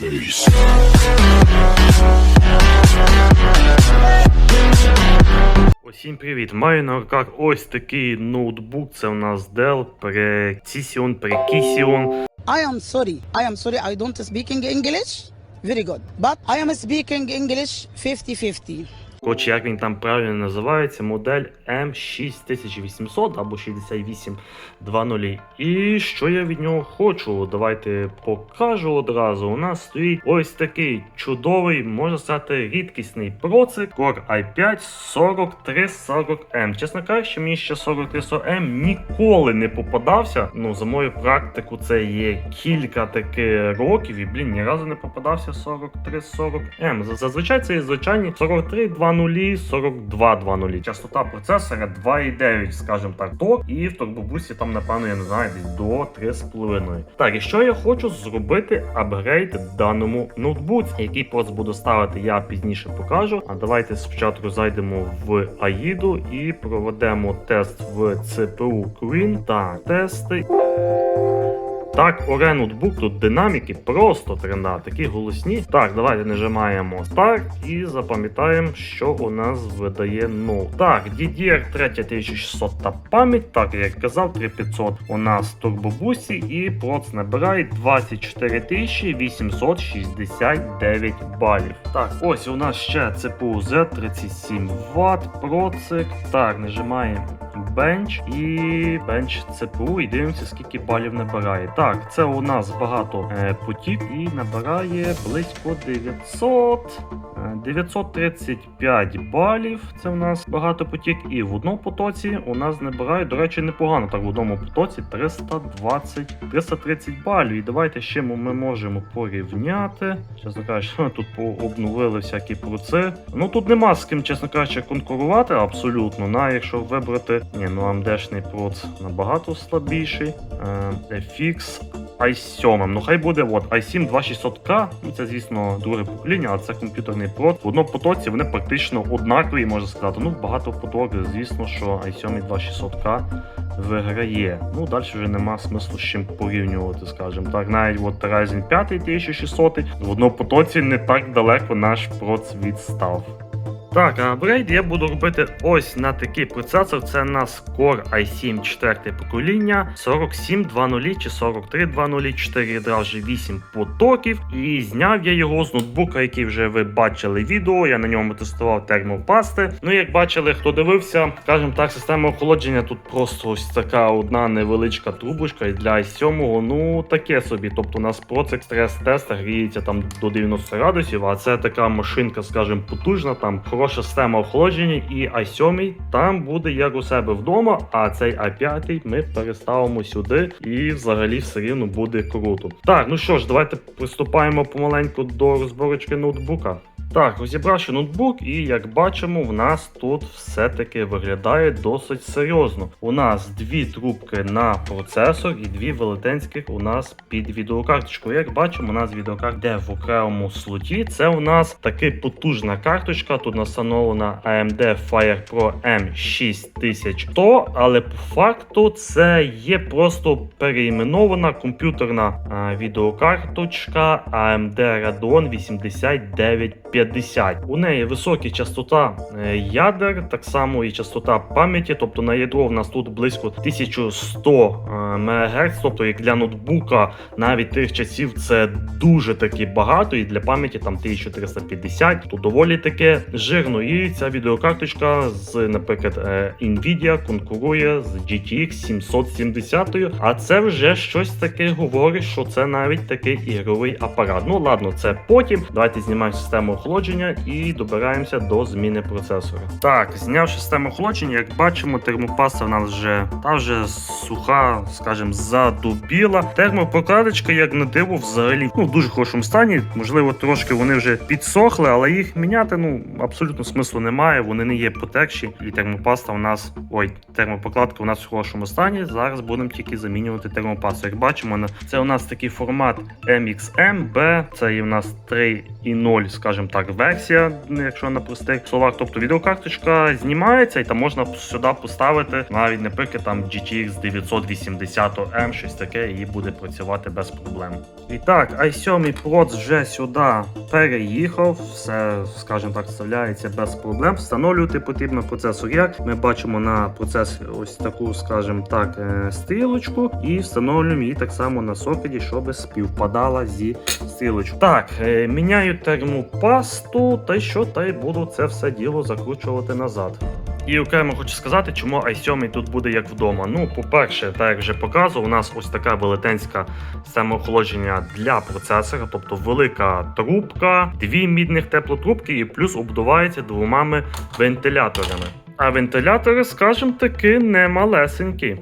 face. Усім привіт! Маю на руках ось такий ноутбук. Це у нас Dell Precision Precision. I am sorry. I am sorry. I don't speaking English. Very good. But I am speaking English 50-50. Хоч як він там правильно називається, модель M6800 або 6820. І що я від нього хочу? Давайте покажу одразу. У нас стоїть ось такий чудовий, можна сказати, рідкісний процик Core i5 4340M. Чесно кажучи, мені ще 4340M ніколи не попадався. Ну, за мою практику, це є кілька таких років, і блін, ні разу не попадався 4340M. Зазвичай це є звичайні 4320, 4220. Частота процесора 2,9, скажімо так, то і в турбобусі там, напевно, я не знаю, десь до 3,5. Так, і що я хочу зробити апгрейд даному ноутбуці, який проц буду ставити, я пізніше покажу. А давайте спочатку зайдемо в AIDу і проведемо тест в CPU Queen. Так, тести. Так, оре ноутбук, тут динаміки просто тренда, такі голосні. Так, давайте нажимаємо Start і запам'ятаємо, що у нас видає ноут. Так, DDR 3600 та пам'ять, так як казав, 3500 у нас турбобусі і проц набирає 24 869 балів. Так, ось у нас ще CPU Z 37 Вт, процик. Так, нажимаємо бенч і бенч CPU і дивимося, скільки балів набирає. Так, це у нас багато е, путів і набирає близько 900. е, 935 балів. Це у нас багато потік. І в одному потоці у нас набирає, до речі, непогано. Так, в одному потоці 320, 330 балів. І давайте ще ми можемо порівняти. Чесно кажучи, тут обновили всякі процеси. Ну тут нема з ким, чесно кажучи, конкурувати абсолютно. На, якщо вибрати. Ні, ну AMD-шний проц набагато слабіший. Е, FX i7. Ну хай буде от i7 2600K. Ну це, звісно, друге покоління, але це комп'ютерний прот. В одному потоці вони практично однакові, можна сказати. Ну, багато поток, звісно, що i7 2600K виграє. Ну, далі вже нема смислу з чим порівнювати, скажімо так. Навіть от Ryzen 5 1600 в одному потоці не так далеко наш проц відстав. Так, а апгрейд я буду робити ось на такий процесор. Це у нас Core i7 4 покоління 4720 чи 4320, 4 ядра вже 8 потоків. І зняв я його з ноутбука, який вже ви бачили відео. Я на ньому тестував термопасти. Ну, як бачили, хто дивився, скажімо так, система охолодження тут просто ось така одна невеличка трубочка. І для i7, ну таке собі. Тобто у нас процик стрес-тест гріється там до 90 градусів, а це така машинка, скажімо, потужна, там хороша система охолодження, і i7 там буде як у себе вдома, а цей i5 ми переставимо сюди, і взагалі все рівно буде круто. Так, ну що ж, давайте приступаємо помаленьку до розборочки ноутбука. Так, розібравши ноутбук, і як бачимо, в нас тут все-таки виглядає досить серйозно. У нас дві трубки на процесор і дві велетенських у нас під відеокарточку. Як бачимо, у нас відеокарта йде в окремому слоті. Це у нас таки потужна карточка. Тут встановлена AMD FirePro M6100, але по факту це є просто переіменована комп'ютерна відеокарточка AMD Radeon 8950. У неї висока частота е, ядер, так само і частота пам'яті. Тобто на ядро в нас тут близько 1100 е, МГц, тобто як для ноутбука навіть тих часів це дуже таки багато, і для пам'яті там 1350, то доволі таке жирно. І ця відеокарточка з, наприклад, е, Nvidia конкурує з GTX 770, а це вже щось таке говорить, що це навіть такий ігровий апарат. Ну ладно, це потім. Давайте знімаємо систему охолодження і добираємося до зміни процесора. Так, знявши систему охолодження, як бачимо, термопаста в нас вже та вже суха, скажімо, задубіла. Термопрокладочка, як на диво, взагалі ну, в дуже хорошому стані. Можливо, трошки вони вже підсохли, але їх міняти ну абсолютно смислу немає. Вони не є потекші, і термопаста у нас ой, термопрокладка у нас в хорошому стані. Зараз будемо тільки замінювати термопасту. Як бачимо, це у нас такий формат MXM B, це є у нас 3.0, скажімо так, версія, якщо на простих словах. Тобто відеокарточка знімається і там можна сюди поставити навіть, наприклад, там GTX 980 M, щось таке, і буде працювати без проблем. І так, i7 Pro вже сюди переїхав, все, скажімо так, вставляється без проблем. Встановлювати потрібно процесор як. Ми бачимо на процесорі ось таку, скажімо так, е, стрілочку, і встановлюємо її так само на сокеті, щоб співпадала зі стрілочкою. Так, е, міняю термопасту, та й що, та й буду це все діло закручувати назад. І окремо хочу сказати, чому i7 тут буде як вдома. Ну, по-перше, так як вже показував, у нас ось така велетенська система охолодження для процесора, тобто велика трубка, дві мідних теплотрубки і плюс обдувається двома вентиляторами. А вентилятори, скажімо таки, не малесенькі.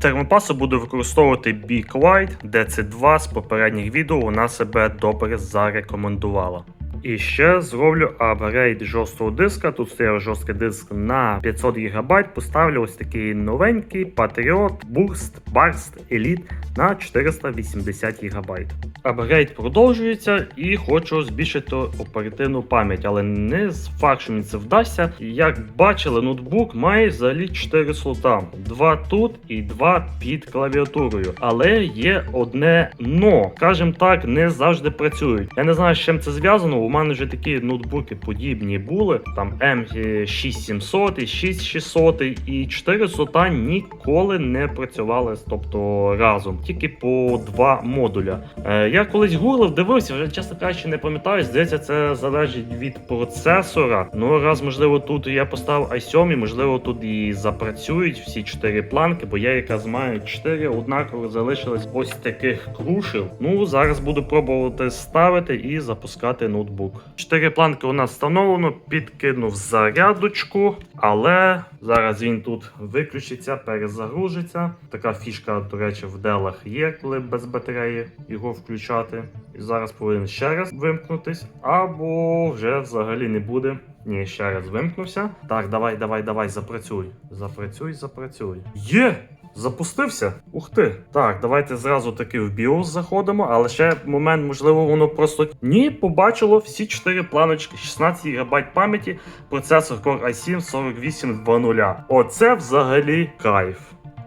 Термопасу буду використовувати Big White, DC2 з попередніх відео вона себе добре зарекомендувала. І ще зроблю апгрейд жорсткого диска. Тут стояв жорсткий диск на 500 ГБ. Поставлю ось такий новенький Patriot Burst Burst Elite на 480 ГБ. Апгрейд продовжується і хочу збільшити оперативну пам'ять, але не з факт, що мені це вдасться. Як бачили, ноутбук має взагалі 4 слота: два тут і два під клавіатурою. Але є одне но, скажімо так, не завжди працюють. Я не знаю, з чим це зв'язано. Мене вже такі ноутбуки подібні були. Там M6700 і 6600 і 4 слота ніколи не працювали, тобто разом, тільки по два модуля. Е, я колись гуглив, дивився, вже чесно кажучи, не пам'ятаю. Здається, це залежить від процесора. Ну раз, можливо, тут я поставив i7, можливо, тут і запрацюють всі чотири планки, бо я якраз маю 4, однаково залишилось ось таких крушів. Ну зараз буду пробувати ставити і запускати ноутбук. Чотири планки у нас встановлено, підкинув зарядочку, але зараз він тут виключиться, перезагружиться. Така фішка, до речі, в делах є, коли без батареї його включати. І зараз повинен ще раз вимкнутись, або вже взагалі не буде. Ні, ще раз вимкнувся. Так, давай, давай, давай, запрацюй. Запрацюй, запрацюй. Є! Запустився? Ух ти. Так, давайте зразу таки в BIOS заходимо, але ще момент, можливо, воно просто ні, побачило всі 4 планочки, 16 ГБ пам'яті, процесор Core i7 4820. Оце взагалі кайф.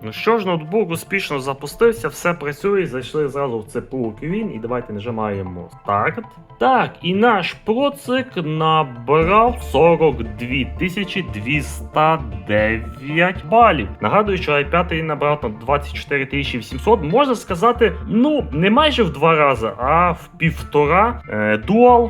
Ну що ж, ноутбук успішно запустився, все працює, зайшли зразу в CPU Queen і давайте нажимаємо Start. Так, і наш процик набрав 42 209 балів. Нагадую, що i5 набрав на 24 800. Можна сказати, ну, не майже в два рази, а в півтора. Е,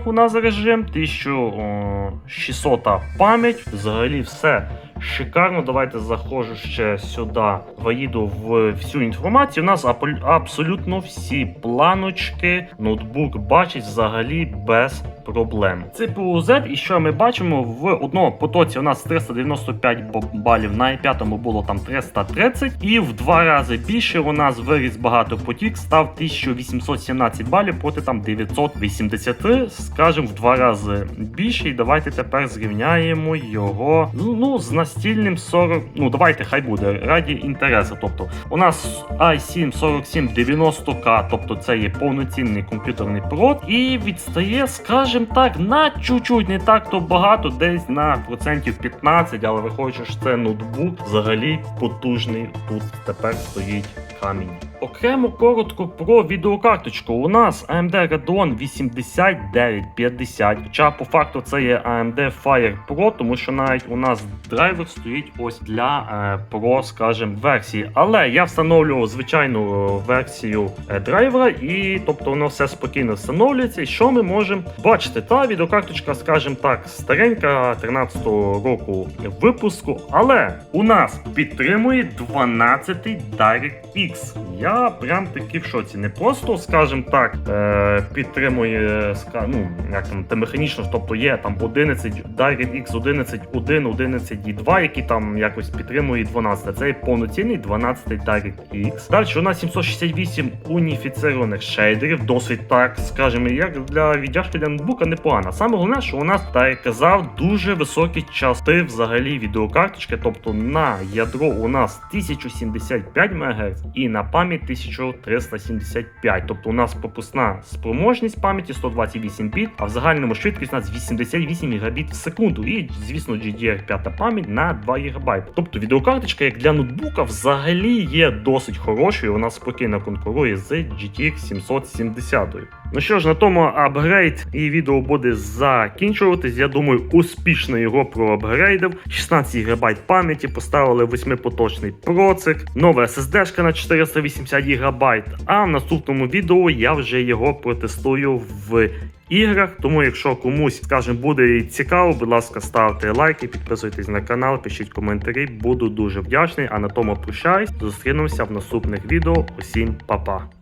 у нас режим, 1600 пам'ять. Взагалі все. Шикарно, давайте заходжу ще сюди, виїду в всю інформацію. У нас абсолютно всі планочки, ноутбук бачить взагалі без проблем. CPU Z, і що ми бачимо, в одному потоці у нас 395 балів, на i5 було там 330, і в два рази більше у нас виріс багатопотік, став 1817 балів проти там 980, скажімо, в два рази більше. І давайте тепер зрівняємо його ну, з настільним 40. Ну, давайте, хай буде раді інтересу. Тобто, у нас i7 4790K, тобто це є повноцінний комп'ютерний прот, і відстає, скажімо так, на чуть-чуть, не так то багато, десь на процентів 15, але виходячи, що це ноутбук, взагалі потужний тут тепер стоїть камінь. Окремо коротко про відеокарточку. У нас AMD Radeon 8950, хоча по факту це є AMD Fire Pro, тому що навіть у нас драйвер стоїть ось для е, Pro, скажімо, версії. Але я встановлював звичайну е, версію е, драйвера, і тобто воно все спокійно встановлюється. І що ми можемо бачити? Та відеокарточка, скажімо так, старенька 13-го року випуску, але у нас підтримує 12-й DirectX. Я прям таки в шоці. Не просто, скажімо так, е, підтримує ну, як там, те механічно, тобто є там 11 DirectX 11.1, 11.2, які там якось підтримує 12. Це повноцінний 12 DirectX. Далі у нас 768 уніфіцированих шейдерів, досить так, скажімо, як для віддяжки для ноутбука непогано. Саме головне, що у нас, так як казав, дуже високі части взагалі відеокарточки, тобто на ядро у нас 1075 МГц і на пам'ять 1375. Тобто у нас пропускна спроможність пам'яті 128 біт, а в загальному швидкість у нас 88 Мбіт в секунду. І, звісно, GDR5 пам'ять на 2 ГБ. Тобто відеокарточка, як для ноутбука, взагалі є досить хорошою. Вона спокійно конкурує з GTX 770. Ну що ж, на тому апгрейд і відео буде закінчуватись. Я думаю, успішно його проапгрейдив. 16 ГБ пам'яті, поставили 8-поточний процик, нова SSD на 480 ГБ. А в наступному відео я вже його протестую в іграх. Тому, якщо комусь, скажімо, буде цікаво, будь ласка, ставте лайки, підписуйтесь на канал, пишіть коментарі. Буду дуже вдячний. А на тому прощаюсь. Зустрінемося в наступних відео. Усім па-па.